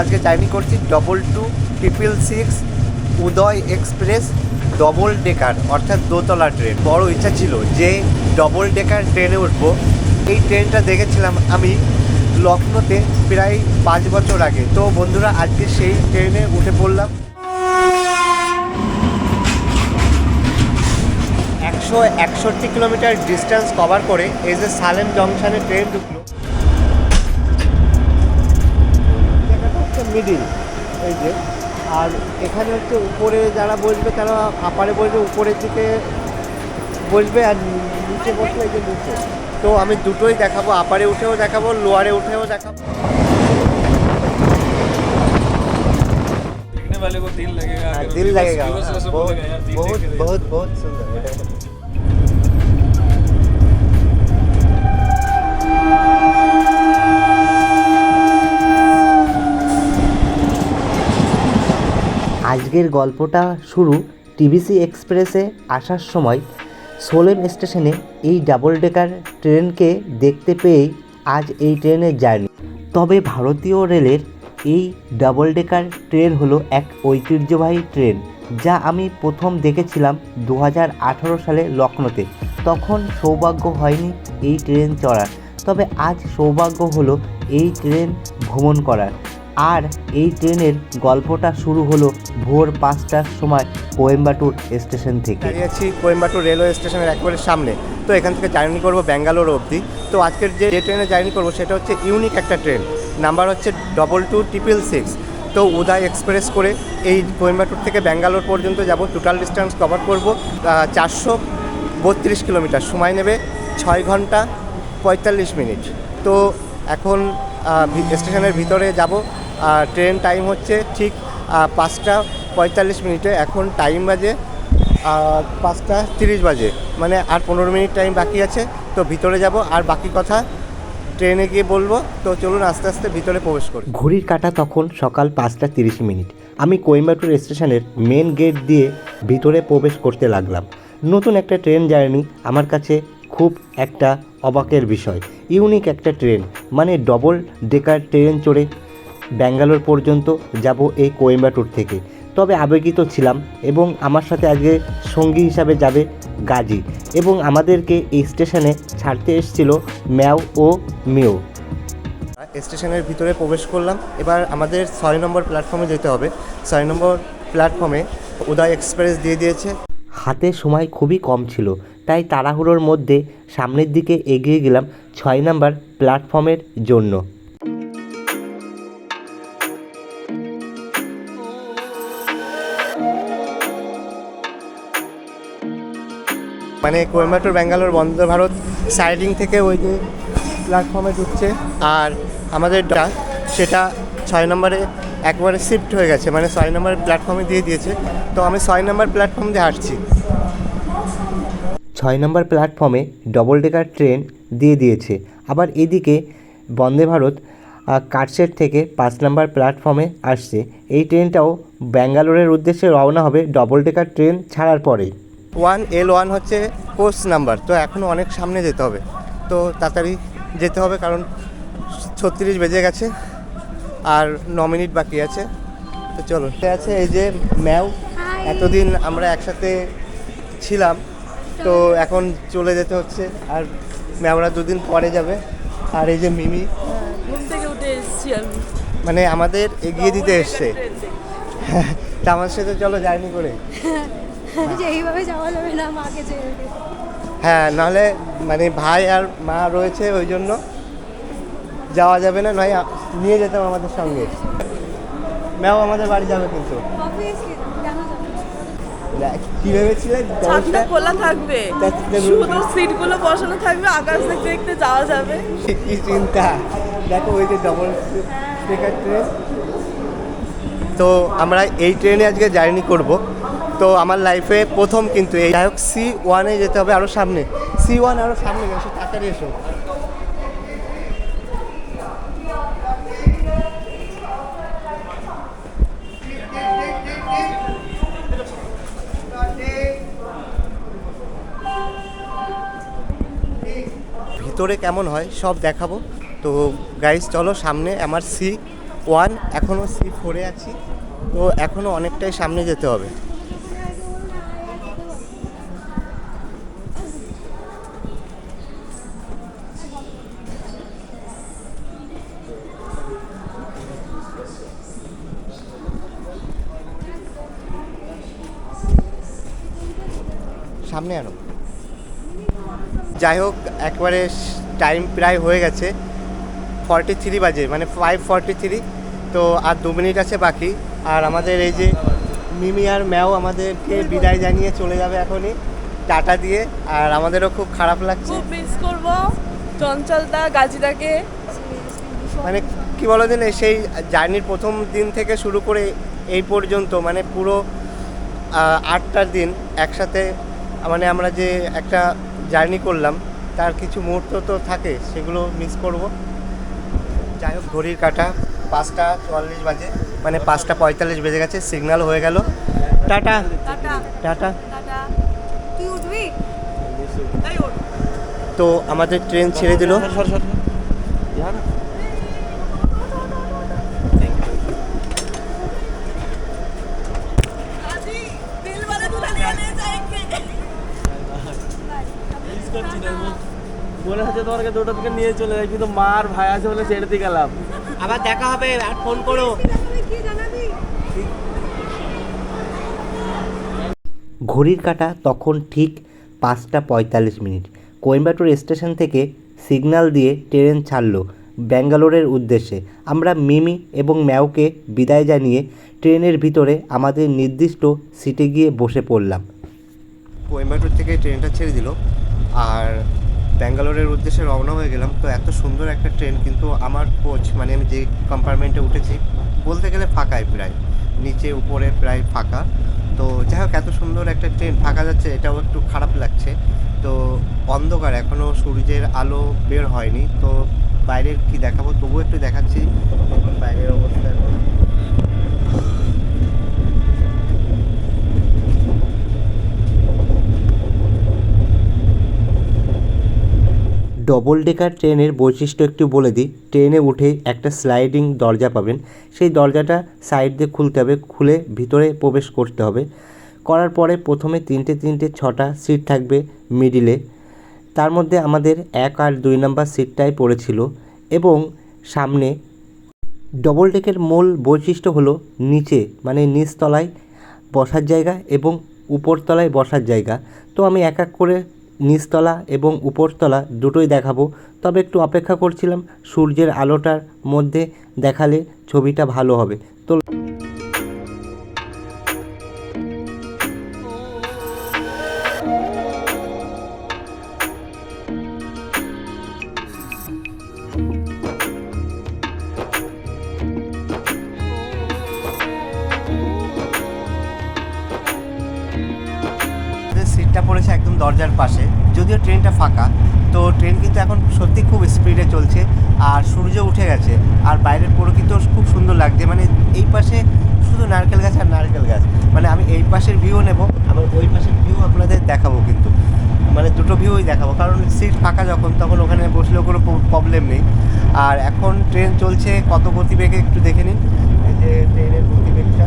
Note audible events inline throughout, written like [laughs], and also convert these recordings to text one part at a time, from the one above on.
আজকে জার্নি করছি double two triple six Uday express double decker অর্থাৎ দোতলা ট্রেন বড় ইচ্ছা ছিল যে ডবল ডেকার ট্রেনে উঠবো। এই ট্রেনটা দেখেছিলাম আমি লখনৌতে প্রায় পাঁচ বছর আগে। তো বন্ধুরা, আজকে সেই ট্রেনে উঠে পড়লাম। একশো একষট্টি কিলোমিটার ডিস্টেন্স কভার করে এই যে সালেম জংশনে ট্রেন ঢুকলো জায়গাটা হচ্ছে মিডিল এই যে। আর এখানে হচ্ছে উপরে যারা বসবে তারা আপারে বসবে উপরের দিকে বসবে আর নিচে বসবে এই যে নিচে। তো আমি দুটোই দেখাবো আপারে উঠেও দেখাবো লোয়ারে উঠেও দেখাবো। হ্যাঁ, দিল লাগে বহুত বহুত বহুত সুন্দর আজকের গল্পটা শুরু টিবিসি এক্সপ্রেসে আসার সময় সোলেম স্টেশনে এই ডাবল ডেকার ট্রেনকে দেখতে পেয়েই আজ এই ট্রেনের জার্নি। তবে ভারতীয় রেলের এই ডাবল ডেকার ট্রেন হলো এক ঐতিহ্যবাহী ট্রেন, যা আমি প্রথম দেখেছিলাম দু হাজার আঠেরো সালে লখনৌতে। তখন সৌভাগ্য হয়নি এই ট্রেন চড়ার, তবে আজ সৌভাগ্য হলো এই ট্রেন ভ্রমণ করার। আর এই ট্রেনের গল্পটা শুরু হলো ভোর পাঁচটার সময় কোয়েম্বাটুর স্টেশন থেকে। আছি কোয়েম্বাটুর রেলওয়ে স্টেশনের একেবারে সামনে। তো এখান থেকে জার্নি করব ব্যাঙ্গালোর অবধি। তো আজকের যে ট্রেনে জার্নি করব সেটা হচ্ছে ইউনিক একটা ট্রেন। নাম্বার হচ্ছে ডবল টু ট্রিপল সিক্স তো উদয় এক্সপ্রেস করে এই কোয়েম্বাটুর থেকে ব্যাঙ্গালোর পর্যন্ত যাব। টোটাল ডিস্টেন্স কভার করব চারশো বত্রিশ কিলোমিটার। সময় নেবে ছয় ঘণ্টা পঁয়তাল্লিশ মিনিট। তো এখন স্টেশনের ভিতরে যাব। ট্রেন টাইম হচ্ছে ঠিক পাঁচটা পঁয়তাল্লিশ মিনিটে। এখন টাইম বাজে পাঁচটা তিরিশ বাজে। মানে আর পনেরো মিনিট টাইম বাকি আছে, তো ভিতরে যাব। আর বাকি কথা ট্রেনে গিয়ে বলব। তো চলুন আস্তে আস্তে ভিতরে প্রবেশ করি। ঘড়ির কাটা তখন সকাল পাঁচটা তিরিশ মিনিট। আমি কোয়েম্বাটুর স্টেশনের মেন গেট দিয়ে ভিতরে প্রবেশ করতে লাগলাম। নতুন একটা ট্রেন জার্নি আমার কাছে খুব একটা অবাকের বিষয়। ইউনিক একটা ট্রেন মানে ডবল ডেকার ট্রেন চড়ে ব্যাঙ্গালোর পর্যন্ত যাব এই কোয়েম্বাটুর থেকে। তবে আবেগিত ছিলাম এবং আমার সাথে আজকে সঙ্গী হিসাবে যাবে গাজী এবং আমাদেরকে এই স্টেশনে ছাড়তে এসেছিল ম্যাও ও মিও। স্টেশনের ভিতরে প্রবেশ করলাম। এবার আমাদের ছয় নম্বর প্ল্যাটফর্মে যেতে হবে। ছয় নম্বর প্ল্যাটফর্মে উদয় এক্সপ্রেস দিয়ে দিয়েছে। হাতে সময় খুবই কম ছিল তাই তাড়াহুড়োর মধ্যে সামনের দিকে এগিয়ে গেলাম ছয় নম্বর প্ল্যাটফর্মের জন্য। মানে কোয়েম্বাটোর ব্যাঙ্গালোর বন্দর ভারত সাইডিং থেকে ওই যে প্ল্যাটফর্মে ঢুকছে। আর আমাদের ডা সেটা ছয় নম্বরে একবারে শিফট হয়ে গেছে মানে ছয় নম্বর প্ল্যাটফর্মে দিয়ে দিয়েছে। তো আমি ছয় নম্বর প্ল্যাটফর্ম দিয়ে হাঁটছি ছয় নম্বর প্ল্যাটফর্মে ডবল ডেকার ট্রেন দিয়ে দিয়েছে। আবার এদিকে বন্দে ভারত কাটশেড থেকে পাঁচ নম্বর প্ল্যাটফর্মে আসছে। এই ট্রেনটাও ব্যাঙ্গালোরের উদ্দেশ্যে রওনা হবে ডবল ডেকার ট্রেন ছাড়ার পরেই। ওয়ান এল ওয়ান হচ্ছে কোর্স নাম্বার তো এখনও অনেক সামনে যেতে হবে। তো তাড়াতাড়ি যেতে হবে কারণ ছত্রিশ বেজে গেছে আর ন মিনিট বাকি আছে। তো চলো আছে এই যে ম্যাও। এতদিন আমরা একসাথে ছিলাম তো এখন চলে যেতে হচ্ছে। আর ম্যাওরা দুদিন পরে যাবে। আর এই যে মিমি। আমি। মানে আমাদের এগিয়ে দিতে এসছে। তা আমার সাথে চলো জার্নি করে। [laughs] যে এইভাবে যাওয়া যাবে না মাকে ছেড়ে হ্যাঁ নাহলে মানে ভাই আর মা রয়েছে ওই জন্য যাওয়া যাবে না নয় নিয়ে যেতাম আমাদের সঙ্গে। ম্যাও আমাদের বাড়ি যাবে কিন্তু। কি ভেবেছিলে? ছাদটা খোলা থাকবে। শুধু সিটগুলো বসানো থাকবে আকাশ দেখতে দেখতে যাওয়া যাবে। কি চিন্তা? দেখো ওই যে ডবল ট্রেন তো আমরা এই ট্রেনে আজকে জার্নি করব। তো আমার লাইফে প্রথম কিন্তু এই। যাই হোক সি ওয়ানে যেতে হবে আরও সামনে। সি ওয়ান আরও সামনে এসো তাড়াতাড়ি এসো। ভিতরে কেমন হয়, সব দেখাবো। তো গাইজ চলো সামনে, আমার সি ওয়ান এখনও সি ফোরে আছি। তো এখনও অনেকটাই সামনে যেতে হবে। সামনে আনো। যাই হোক একবারে টাইম প্রায় হয়ে গেছে। ফর্টি থ্রি বাজে মানে ফাইভ ফর্টি থ্রি তো আর দু মিনিট আছে বাকি। আর আমাদের এই যে মিমি আর ম্যাও আমাদেরকে বিদায় জানিয়ে চলে যাবে এখনই টাটা দিয়ে। আর আমাদেরও খুব খারাপ লাগছে। খুব মিস করব। চঞ্চলদা গাজিদাকে মানে কি বলো দিন সেই জার্নির প্রথম দিন থেকে শুরু করে এই পর্যন্ত মানে পুরো আটটার দিন একসাথে মানে আমরা যে একটা জার্নি করলাম তার কিছু মুহূর্ত তো থাকে সেগুলো মিস করব। যাই হোক ঘড়ির কাটা পাঁচটা চুয়াল্লিশ বাজে মানে পাঁচটা পঁয়তাল্লিশ বেজে গেছে সিগনাল হয়ে গেল। টাটা। টাটা। তো আমাদের ট্রেন ছেড়ে দিল। মনে হচ্ছে তোমাকে দুটো থেকে নিয়ে চলে যায় কিন্তু মার ভাই আছে বলে ছেড়ে দিয়ে গেলাম। আবার দেখা হবে আর ফোন করো। ঘড়ির কাঁটা তখন ঠিক পাঁচটা পঁয়তাল্লিশ মিনিট। কোয়েম্বাটুর স্টেশন থেকে সিগন্যাল দিয়ে ট্রেন ছাড়লো ব্যাঙ্গালোরের উদ্দেশ্যে। আমরা মিমি এবং ম্যাওকে বিদায় জানিয়ে ট্রেনের ভিতরে আমাদের নির্দিষ্ট সিটে গিয়ে বসে পড়লাম। কোয়েম্বাটুর থেকে ট্রেনটা ছেড়ে দিল আর ব্যাঙ্গালোরের উদ্দেশ্যে রওনা হয়ে গেলাম। তো এত সুন্দর একটা ট্রেন কিন্তু আমার কোচ মানে আমি যে কম্পার্টমেন্টে উঠেছি, বলতে গেলে ফাঁকাই প্রায়। নিচে, উপরে প্রায় ফাঁকা। তো যাই হোক, এত সুন্দর একটা ট্রেন ফাঁকা যাচ্ছে, এটাও একটু খারাপ লাগছে। তো অন্ধকার এখনও সূর্যের আলো বের হয়নি। তো বাইরের কি দেখাবো? তবুও একটু দেখাচ্ছি। বাইরের অবস্থা এখন। ডবল ডেকার ট্রেনের বৈশিষ্ট্য একটু বলে দিই। ট্রেনে উঠে একটা স্লাইডিং দরজা পাবেন। সেই দরজাটা সাইড দিয়ে খুলতে হবে, খুলে ভিতরে প্রবেশ করতে হবে। করার পরে প্রথমে তিনটে তিনটে, ছটা সিট থাকবে মিডিলে তার মধ্যে আমাদের এক আর দুই নাম্বার সিটটাই পড়েছিল এবং সামনে ডবল ডেকের মূল বৈশিষ্ট্য হলো নিচে মানে নিচতলায় বসার জায়গা এবং উপরতলায় বসার জায়গা। তো আমি এক এক করে নিচতলা এবং উপরতলা দুটোই দেখাবো। তবে একটু অপেক্ষা করছিলাম, সূর্যের আলোটার মধ্যে দেখালে ছবিটা ভালো হবে। তো কিন্তু এখন সত্যি খুব স্পিডে চলছে, আর সূর্য উঠে গেছে, আর বাইরের প্রকৃত খুব সুন্দর লাগছে মানে এই পাশে শুধু নারকেল গাছ আর নারকেল গাছ মানে আমি এই পাশের ভিউ নেব, আবার ওই পাশের ভিউ আপনাদের দেখাবো কিন্তু মানে দুটো ভিউই দেখাবো, কারণ সিট ফাঁকা যখন, তখন ওখানে বসলেও কোনো প্রবলেম নেই, আর এখন ট্রেন চলছে, কত গতিবেগে একটু দেখে নিন, এই যে ট্রেনের গতিবেগটা।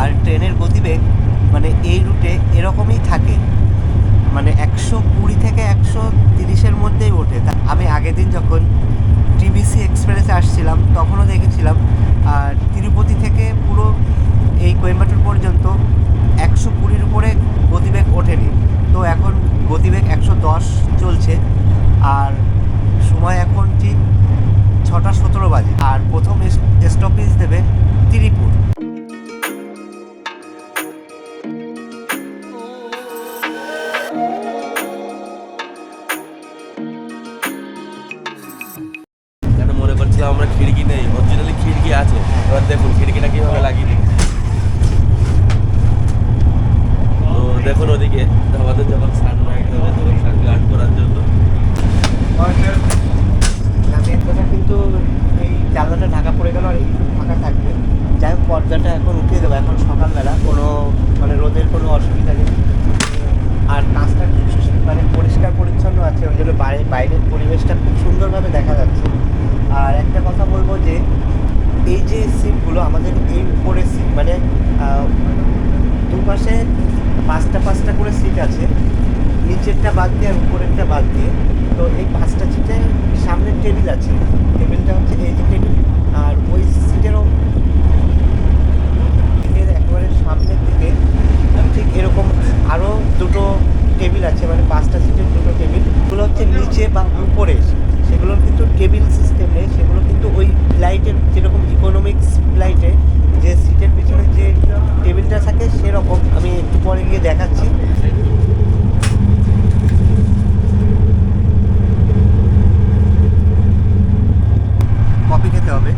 আর ট্রেনের গতিবেগ মানে এই রুটে এরকমই থাকে। মানে একশো কুড়ি থেকে একশো তিরিশের মধ্যেই ওঠে। তা আমি আগের দিন যখন টিবিসি এক্সপ্রেসে আসছিলাম, তখনও দেখেছিলাম, আর তিরুপতি থেকে পুরো এই কোয়েম্বাটুর পর্যন্ত একশো কুড়ির উপরে গতিবেগ ওঠেনি। তো এখন গতিবেগ একশো দশ চলছে, আর সময় এখন ঠিক ছটা সতেরো বাজে। আর প্রথম স্টপেজ দেবে তিরিপুর। খিড়কি আছে? এবার দেখুন, খিড়কিটা কীভাবে লাগিয়ে দিই। তো দেখুন ওদিকে, ধাবাতে যখন সানলাইট হবে তখন সানলাইট করার জন্য। কথা কিন্তু এই জানলাটা ঢাকা পড়ে গেল আর একটু ফাঁকা থাকবে। যাই হোক, পর্দাটা এখন উঠিয়ে দেবো। এখন সকালবেলা কোনো মানে রোদের কোনো অসুবিধা নেই। আর কাজটা মানে পরিষ্কার পরিচ্ছন্ন আছে, ওই জন্য বাইরে বাইরের পরিবেশটা খুব সুন্দরভাবে দেখা যাচ্ছে। আর একটা কথা বলব যে এই যে সিটগুলো, আমাদের এই উপরে সিট মানে দুপাশে পাঁচটা পাঁচটা করে সিট আছে, নিচেরটা বাদ দিয়ে আর উপরেরটা বাদ দিয়ে। তো এই পাঁচটা সিটে সামনের টেবিল আছে, টেবিলটা হচ্ছে এই যে টেবিল, আর ওই সিটেরও একেবারে সামনের দিকে, ঠিক এরকম আরও দুটো টেবিল আছে মানে পাঁচটা সিটের দুটো টেবিল। ওগুলো হচ্ছে নিচে বা উপরে। সেগুলোর কিন্তু টেবিল সিস্টেম নেই, সেগুলো কিন্তু ওই ফ্লাইটের যেরকম ইকোনমিক্স ফ্লাইটে যে সিটের পিছনে যে টেবিলটা থাকে সেরকম। আমি একটু পরে গিয়ে দেখাচ্ছি। কফি খেতে হবে।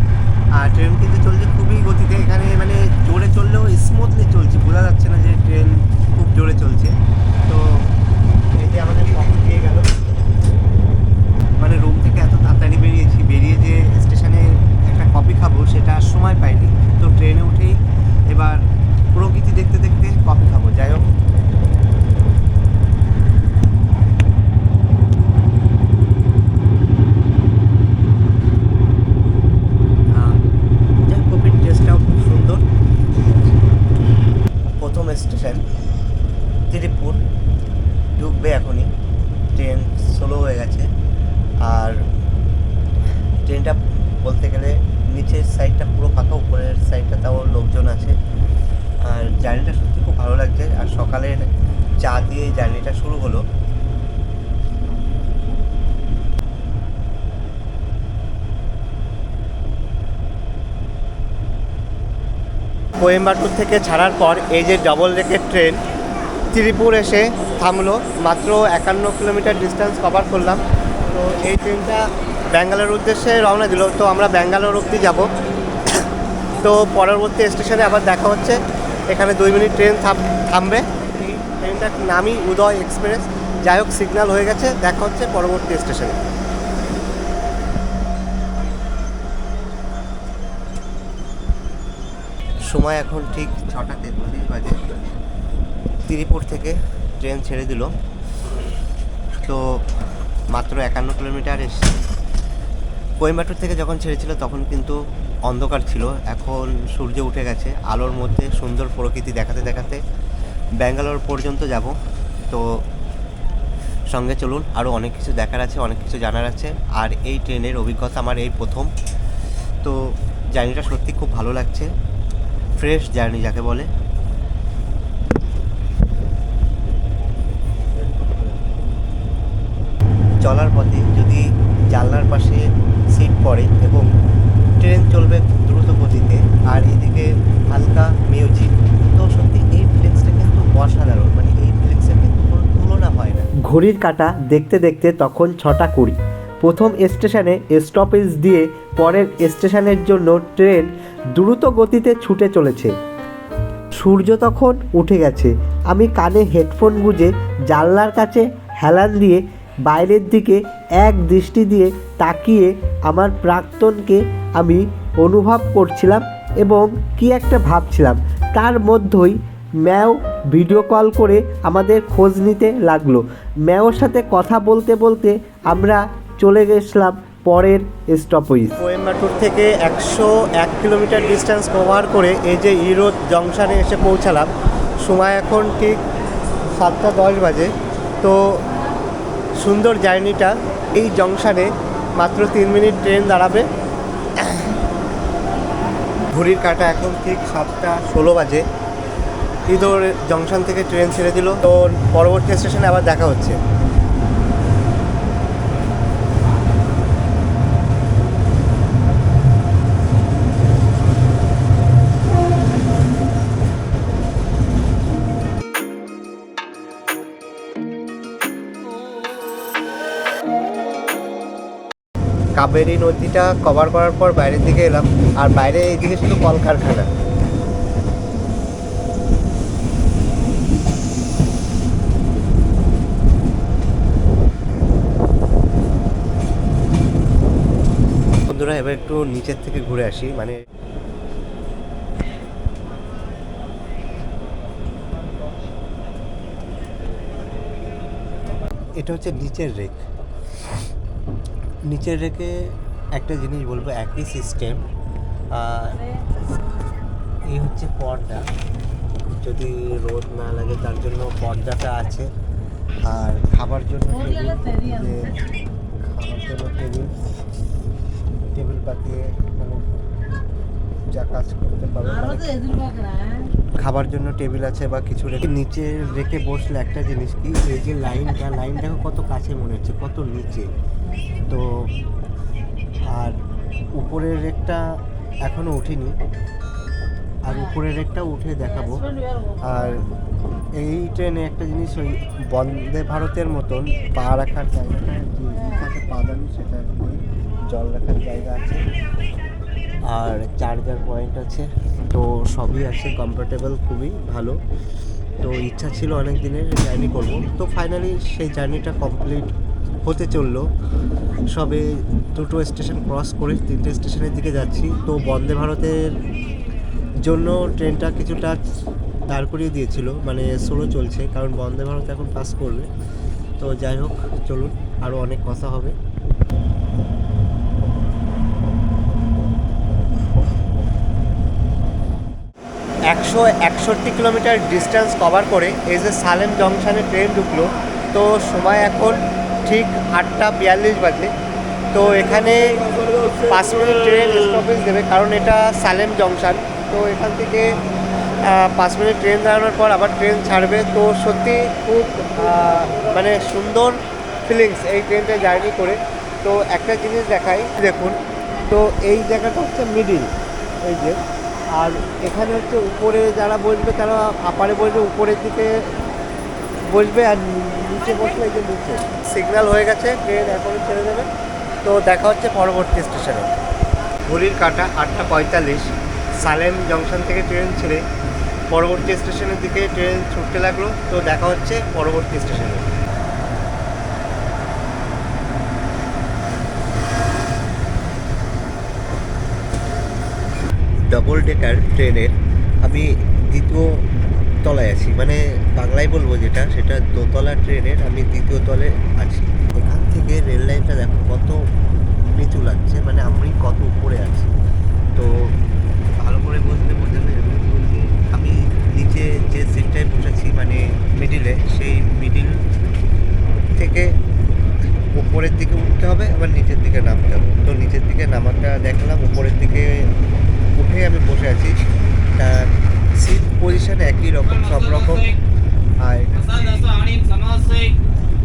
আর ট্রেন কিন্তু চলছে খুবই গতিতে, এখানে মানে জোরে চললেও স্মুথলি চলছে, বোঝা যাচ্ছে না যে ট্রেন খুব জোরে চলছে। তো এই যে আমাদের কফি দিয়ে গেল। মানে রুম থেকে এত তাড়াতাড়ি বেরিয়েছি, বেরিয়ে যে স্টেশনে একটা কফি খাব, সেটা সময় পাইনি। তো ট্রেনে উঠেই এবার প্রকৃতি দেখতে দেখতে কফি খাব যাই হোক আহ, যাই হোক, কফির টেস্টটাও খুব সুন্দর প্রথম স্টেশন তিরিপুর ঢুকবে এখনই ট্রেন স্লো হয়ে গেছে আর ট্রেনটা বলতে গেলে নিচের সাইডটা পুরো ফাঁকা উপরের সাইডটা তাও লোকজন আছে আর জার্নিটা সত্যি খুব ভালো লাগছে আর সকালের চা দিয়ে জার্নিটা শুরু হলো কোয়েম্বাটুর থেকে ছাড়ার পর এই যে ডবল রেকের ট্রেন ত্রিপুর এসে থামলো। মাত্র একান্ন কিলোমিটার ডিস্টেন্স কভার করলাম। তো এই ট্রেনটা ব্যাঙ্গালোর উদ্দেশ্যে রওনা দিল। তো আমরা ব্যাঙ্গালোর অবধি যাব। তো পরবর্তী স্টেশনে আবার দেখা হচ্ছে। এখানে দুই মিনিট ট্রেন থাম- থামবে। ট্রেনটার নামই উদয় এক্সপ্রেস। যাই হোক সিগন্যাল হয়ে গেছে। দেখা হচ্ছে পরবর্তী স্টেশনে সময় এখন ঠিক ছটা তেত্রিশ বাজে। তিরিপুর থেকে ট্রেন ছেড়ে দিল। তো মাত্র একান্ন কিলোমিটার এসছে। কোয়েম্বাটুর থেকে যখন ছেড়েছিল তখন কিন্তু অন্ধকার ছিল। এখন সূর্য উঠে গেছে। আলোর মধ্যে সুন্দর প্রকৃতি দেখাতে দেখাতে ব্যাঙ্গালোর পর্যন্ত যাব। তো সঙ্গে চলুন আরও অনেক কিছু দেখার আছে, অনেক কিছু জানার আছে। আর এই ট্রেনের অভিজ্ঞতা আমার এই প্রথম। তো জার্নিটা সত্যি খুব ভালো লাগছে। ফ্রেশ জার্নি যাকে বলে। চলার পথে যদি জানলার পাশে সিট পড়ে এবং ট্রেন চলবে দ্রুত গতিতে আর এদিকে হালকা মিউজিক তো সত্যি এই ফ্লেক্সটা কিন্তু অসাধারণ। মানে এই ফ্লেক্সের কিন্তু কোনো তুলনা হয় না। ঘড়ির কাঁটা দেখতে দেখতে তখন ছটা কুড়ি। প্রথম স্টেশনে স্টপেজ দিয়ে পরের স্টেশনের জন্য ট্রেন দ্রুত গতিতে ছুটে চলেছে। সূর্য তখন উঠে গেছে। আমি কানে হেডফোন গুঁজে জানলার কাছে হেলান দিয়ে বাইরের দিকে এক দৃষ্টি দিয়ে তাকিয়ে আমার প্রাক্তনকে আমি অনুভব করছিলাম এবং কি একটা ভাবছিলাম। তার মধ্যেই ম্যাও ভিডিও কল করে আমাদের খোঁজ নিতে লাগল। ম্যাওর সাথে কথা বলতে বলতে আমরা চলে গেছিলাম পরের স্টপেজ কোয়েম্বাটুর থেকে একশো এক কিলোমিটার ডিস্টেন্স কভার করে এই যে ইরোদ জংশনে এসে পৌঁছালাম। সময় এখন ঠিক সাতটা দশ বাজে। তো সুন্দর জার্নিটা এই জংশনে মাত্র তিন মিনিট ট্রেন দাঁড়াবে। ঘড়ির কাটা এখন ঠিক সাতটা ষোলো বাজে। ইদোর জংশন থেকে ট্রেন ছেড়ে দিল। তো পরবর্তী স্টেশনে আবার দেখা হচ্ছে। কাবেরী নদীটা কভার করার পর বাইরের দিকে এলাম, আর বাইরে এইদিকে শুধু কলকারখানা। বন্ধুরা, এবার একটু নিচের থেকে ঘুরে আসি মানে এটা হচ্ছে নিচের রেক। নিচের রেখে একটা জিনিস বলব একই সিস্টেম আর এই হচ্ছে পর্দা। যদি রোদ না লাগে তার জন্য পর্দাটা আছে। আর খাবার জন্য টেবিল খাবার জন্য টেবিল থেকে মানে যা কাজ করতে পারবে মানে খাবার জন্য টেবিল আছে বা কিছু রেখে নিচে রেখে বসলে একটা জিনিস কি এই যে লাইনটা লাইন দেখো কত কাছে মনে হচ্ছে কত নিচে। তো আর উপরের রেকটা এখনও উঠিনি। আর উপরের রেকটা উঠে দেখাবো। আর এই ট্রেনে একটা জিনিস ওই বন্দে ভারতের মতন পা রাখার জায়গাটা, যে ইটাতে পা দামি সেটা জল রাখার জায়গা আছে। আর চার্জার পয়েন্ট আছে। তো সবই আছে কমফোর্টেবল খুবই ভালো। তো ইচ্ছা ছিল অনেক দিনের জার্নি করব। তো ফাইনালি সেই জার্নিটা কমপ্লিট হতে চলল। সবে দুটো স্টেশন ক্রস করে তিনটে স্টেশনের দিকে যাচ্ছি। তো বন্দে ভারতের জন্য ট্রেনটা কিছুটা দাঁড় করিয়ে দিয়েছিল। মানে স্লো চলছে, কারণ বন্দে ভারত এখন পাস করবে। তো যাই হোক, চলুন আরও অনেক কথা হবে। একশো একষট্টি কিলোমিটার ডিস্টেন্স কভার করে এই যে সালেম জংশনে ট্রেন ঢুকলো। তো সময় এখন ঠিক আটটা বিয়াল্লিশ বাজে। তো এখানে পাঁচ মিনিট ট্রেন স্টপেজ দেবে, কারণ এটা সালেম জংশন। তো এখান থেকে পাঁচ মিনিট ট্রেন দাঁড়ানোর পর আবার ট্রেন ছাড়বে। তো সত্যি খুব মানে সুন্দর ফিলিংস এই ট্রেনটা জার্নি করে। তো একটা জিনিস দেখাই, দেখুন, তো এই জায়গাটা হচ্ছে মিডিল এই যে। আর এখানে হচ্ছে উপরে যারা বসবে, তারা আপারে বসবে, উপরের দিকে বসবে আর নিচে এই যে নিচে সিগন্যাল হয়ে গেছে ট্রেন এখনই ছেড়ে দেবে। তো দেখা হচ্ছে পরবর্তী স্টেশনে ঘড়ির কাটা আটটা পঁয়তাল্লিশ সালেম জংশন থেকে ট্রেন ছেড়ে পরবর্তী স্টেশনের দিকে ট্রেন ছুটতে লাগল। তো দেখা হচ্ছে পরবর্তী স্টেশনে ডবল ডেকার ট্রেনের আমি দ্বিতীয় তলায় আছি। মানে বাংলায় বলব যেটা, সেটা দোতলা ট্রেনের, আমি দ্বিতীয় তলে আছি। এখান থেকে রেল লাইনটা দেখো কত নিচু লাগছে মানে আমি কত উপরে আছি। তো ভালো করে বলতে বলতে আমি নিচে যে সিটটায় বসেছি মানে মিডিলে সেই মিডিল থেকে উপরের দিকে উঠতে হবে, আবার নিচের দিকে নামতে হবে। তো নিচের দিকে নামাটা দেখলাম, উপরের দিকে উঠে আমি বসে আছি। তা সিট পজিশন একই রকম, সব রকম। আর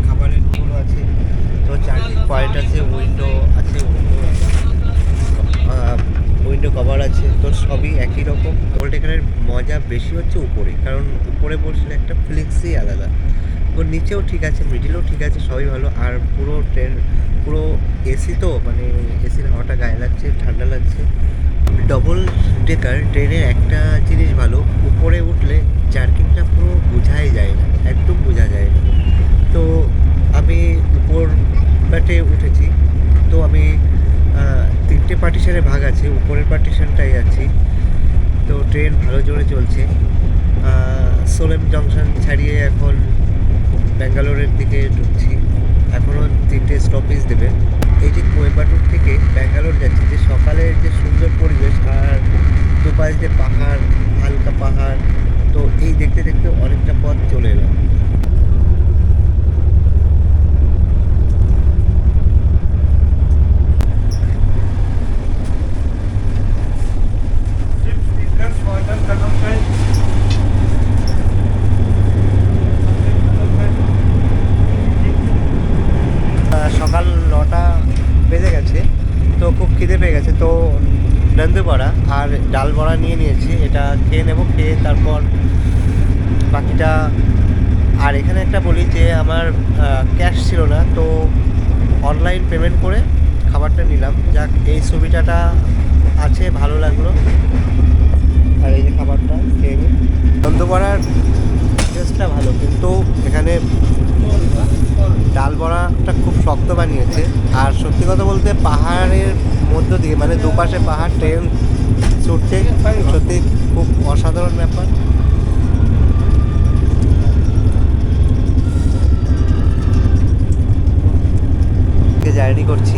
খাবারের আছে, তো চার্জিং পয়েন্ট আছে উইন্ডো আছে উইন্ডো কভার আছে, তো সবই একই রকম। পোলটেকারের মজা বেশি হচ্ছে উপরে, কারণ উপরে বসলে একটা ফিলিংসই আলাদা। ও নিচেও ঠিক আছে মিডিলেও ঠিক আছে, সবই ভালো। আর পুরো ট্রেন পুরো এসি তো মানে এসির হাওয়াটা গায়ে লাগছে, ঠান্ডা লাগছে। ডবল ডেকার ট্রেনের একটা জিনিস ভালো, উপরে উঠলে জার্কিংটা পুরো বোঝাই যায় না, একদম বোঝা যায় না। তো আমি উপর বাটে উঠেছি, তো আমি তিনটে পার্টিশনে ভাগ আছে, উপরের পার্টিশনটাই আছি। তো ট্রেন ভালো জোরে চলছে। সোলেম জংশন ছাড়িয়ে এখন ব্যাঙ্গালোরের দিকে ঢুকছি। এখনও তিনটে স্টপেজ দেবে। এই যে কোয়েম্বাটুর থেকে ব্যাঙ্গালোর যাচ্ছি। যে সকালের যে সুন্দর পরিবেশ আর দুপাশ যে পাহাড় হালকা পাহাড় তো এই দেখতে দেখতে অনেকটা পথ চলে এলাম। আহ, সকাল নটা বেজে গেছে, তো খুব খিদে পেয়ে গেছে। তো নন্দু বড়া আর ডাল বড়া নিয়ে নিয়েছি, এটা খেয়ে নেব, খেয়ে তারপর বাকিটা আর এখানে একটা বলি যে আমার ক্যাশ ছিল না, তো অনলাইন পেমেন্ট করে খাবারটা নিলাম। যাক, এই সুবিধাটা আছে, ভালো লাগল। আর এই যে খাবারটা খেয়ে নিই। বড়ার টেস্টটা ভালো, কিন্তু এখানে ডাল বড়াটা খুব শক্ত বানিয়েছে। আর সত্যি কথা বলতে পাহাড়ের মধ্য দিয়ে মানে দুপাশে পাহাড়, ট্রেন ছুটছে, সত্যি খুব অসাধারণ ব্যাপার। জার্নি করছি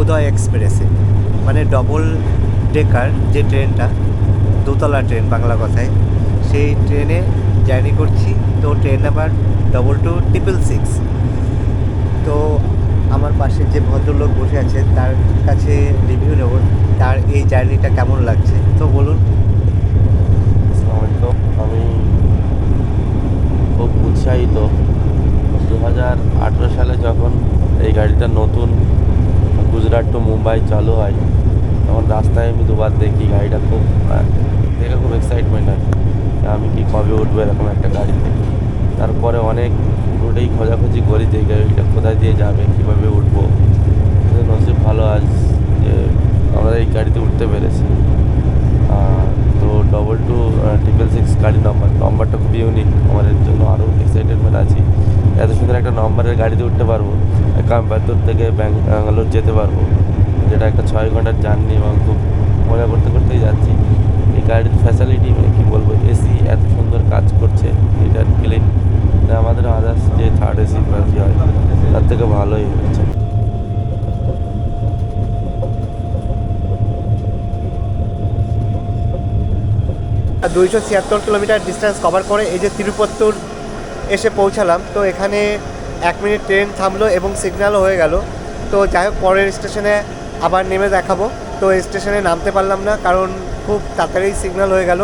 উদয় এক্সপ্রেসে মানে ডবল ডেকার যে ট্রেনটা, দোতলা ট্রেন বাংলা কথায়, সেই ট্রেনে জার্নি করছি। তো train number double two triple six তো আমার পাশে যে ভদ্রলোক বসে আছে তার কাছে রিভিউ নেব তার এই জার্নিটা কেমন লাগছে? তো বলুন। আমি খুব উৎসাহিত। দু হাজার আঠেরো সালে যখন এই গাড়িটা নতুন গুজরাট টু মুম্বাই চালু হয় তখন রাস্তায় আমি দুবার দেখি গাড়িটা খুব আহ, দেখে খুব এক্সাইটমেন্ট আছে আমি কি কবে উঠবো এরকম একটা গাড়িতে? তারপরে অনেক রুটেই খোঁজাখুঁজি করি যে গাড়িটা কোথায় দিয়ে যাবে, কীভাবে উঠবো। নসিব ভালো আজ যে আমরা এই গাড়িতে উঠতে পেরেছি। তো ডবল টু ট্রিপল সিক্স গাড়ি নম্বর নম্বরটা খুব ইউনিক আমাদের জন্য আরও এক্সাইটেডমেন্ট আছি। এত সুন্দর একটা নম্বরের গাড়িতে উঠতে পারব কাম্পাতুর থেকে ব্যাঙ্গালোর যেতে পারব। যেটা একটা ছয় ঘণ্টার জার্নি এবং খুব মজা করতে করতেই যাচ্ছি। এই গাড়ির ফ্যাসিলিটি মানে কী বলব, এসি এত সুন্দর কাজ করছে এটার আমাদের আদার্স যে থার্ড এসি বাসি হয়, তার থেকে ভালোই হচ্ছে। দুইশো ছিয়াত্তর কিলোমিটার ডিস্টেন্স কভার করে এই যে তিরুপত্তর এসে পৌঁছালাম, তো এখানে এক মিনিট ট্রেন থামলো এবং সিগন্যালও হয়ে গেল। তো যাই হোক, পরের স্টেশনে আবার নেমে দেখাবো। তো স্টেশনে নামতে পারলাম না, কারণ খুব তাড়াতাড়ি সিগন্যাল হয়ে গেল।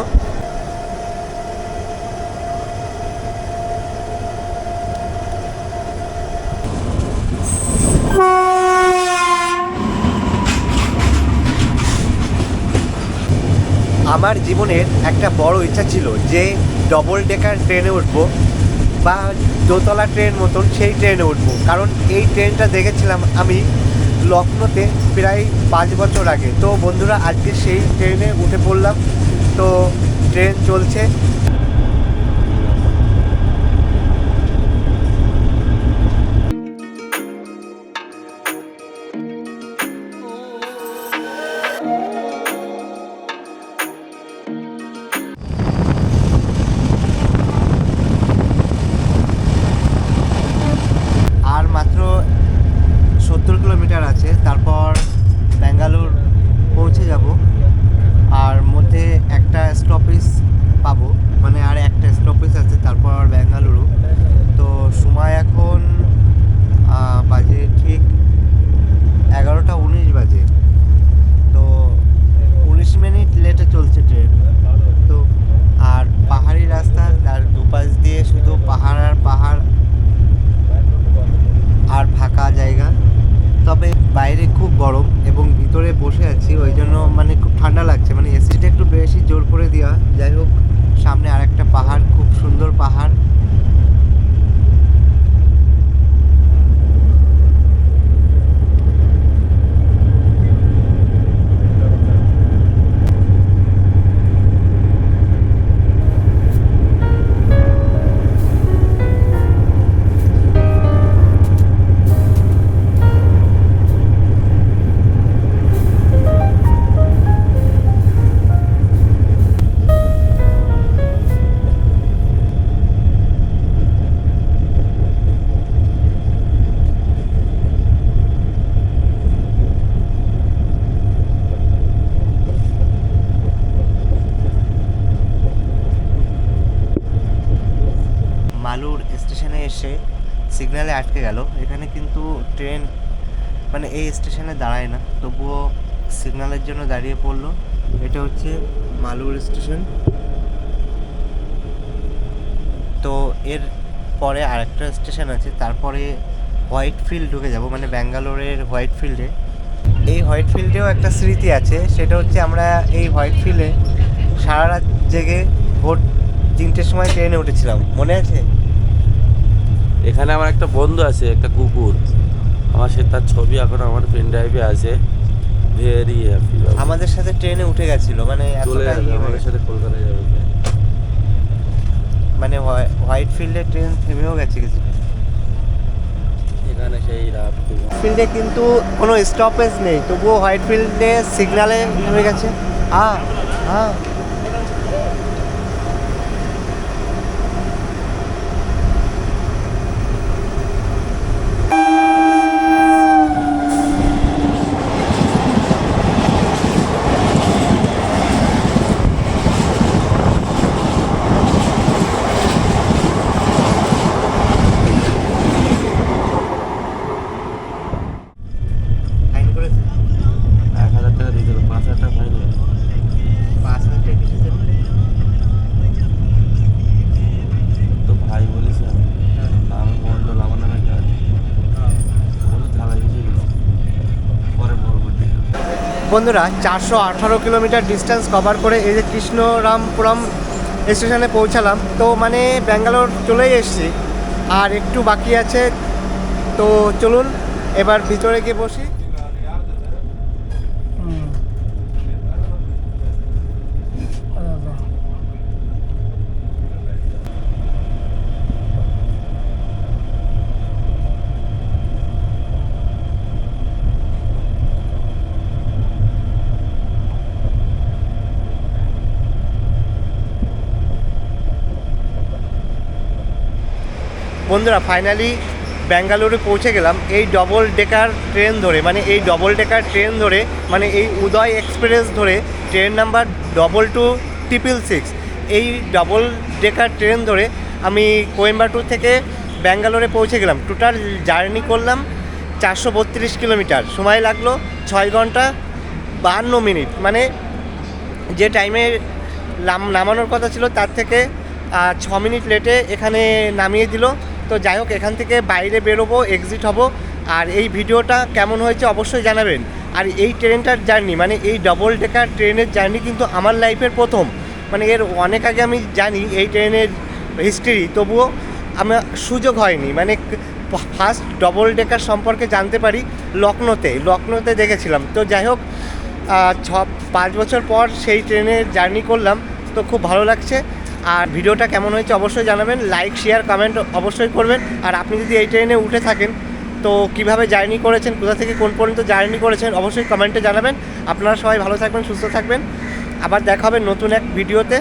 আমার জীবনের একটা বড় ইচ্ছা ছিল যে ডবল ডেকার ট্রেনে উঠব বা দোতলা ট্রেন মতন সেই ট্রেনে উঠব। কারণ এই ট্রেনটা দেখেছিলাম আমি লখনৌতে প্রায় পাঁচ বছর আগে। তো বন্ধুরা, আজকে সেই ট্রেনে উঠে পড়লাম। তো ট্রেন চলছে। সুন্দর গেল। এখানে কিন্তু ট্রেন মানে এই স্টেশনে দাঁড়ায় না। তবুও সিগন্যালের জন্য দাঁড়িয়ে পড়ল। এটা হচ্ছে মালুর স্টেশন। তো এর পরে আরেকটা স্টেশন আছে। তারপরে হোয়াইট ফিল্ড ঢুকে যাব মানে ব্যাঙ্গালোরের হোয়াইট ফিল্ডে। এই হোয়াইট ফিল্ডেও একটা স্মৃতি আছে। সেটা হচ্ছে আমরা এই হোয়াইট ফিল্ডে সারা রাত জেগে ভোর তিনটের সময় ট্রেনে উঠেছিলাম। মনে আছে? এখানে আমার একটা বন্ধু আছে একটা কুকুর। আমার সে তার ছবি এখন আমার পেন ড্রাইভে আছে। ভেরি হ্যাপি আমাদের সাথে ট্রেনে উঠে গেছিল মানে চলে যাবে ইয়ে আমাদের সাথে কলকাতায় যাবে। মানে হোয়াই- হোয়াইট ফিল্ডে ট্রেন থেমেও গেছে কিছু এখানে সেই রাত ফিল্ডে কিন্তু কোনো স্টপেজ নেই তবুও হোয়াইট ফিল্ডে সিগনালে থেমে গেছে। হ্যাঁ হ্যাঁ বন্ধুরা চারশো আঠারো কিলোমিটার ডিস্টেন্স কভার করে এই যে কৃষ্ণরামপুরম স্টেশনে পৌঁছালাম। তো মানে ব্যাঙ্গালোর চলেই এসছি। আর একটু বাকি আছে, তো চলুন, এবার ভিতরে গিয়ে বসি। বন্ধুরা ফাইনালি ব্যাঙ্গালোরে পৌঁছে গেলাম। এই ডবল ডেকার ট্রেন ধরে মানে এই ডবল ডেকার ট্রেন ধরে মানে এই উদয় এক্সপ্রেস ধরে train number double two triple six এই ডবল ডেকার ট্রেন ধরে আমি কোয়েম্বাটুর থেকে ব্যাঙ্গালোরে পৌঁছে গেলাম। টোটাল জার্নি করলাম চারশো বত্রিশ কিলোমিটার। সময় লাগল ছয় ঘণ্টা বাহান্ন মিনিট। মানে যে টাইমে নাম, নামানোর কথা ছিল তার থেকে ছ মিনিট লেটে এখানে নামিয়ে দিল। তো যাই হোক, এখান থেকে বাইরে বেরোবো এক্সিট হব। আর এই ভিডিওটা কেমন হয়েছে অবশ্যই জানাবেন। আর এই ট্রেনটার জার্নি মানে এই ডবল ডেকার ট্রেনের জার্নি কিন্তু আমার লাইফের প্রথম। মানে এর অনেক আগে আমি জানি এই ট্রেনের হিস্ট্রি তবুও আমার সুযোগ হয়নি। মানে ফার্স্ট ডবল ডেকার সম্পর্কে জানতে পারি লখনৌতে। লখনৌতে দেখেছিলাম। তো যাই হোক ছ, পাঁচ বছর পর সেই ট্রেনে জার্নি করলাম। তো খুব ভালো লাগছে। আর ভিডিওটা কেমন হয়েছে অবশ্যই জানাবেন লাইক শেয়ার কমেন্ট অবশ্যই করবেন। আর আপনি যদি এই ট্রেনে উঠে থাকেন, তো কীভাবে জার্নি করেছেন, কোথা থেকে কোন পর্যন্ত জার্নি করেছেন, অবশ্যই কমেন্টে জানাবেন। আপনারা সবাই ভালো থাকবেন, সুস্থ থাকবেন। আবার দেখা হবে নতুন এক ভিডিওতে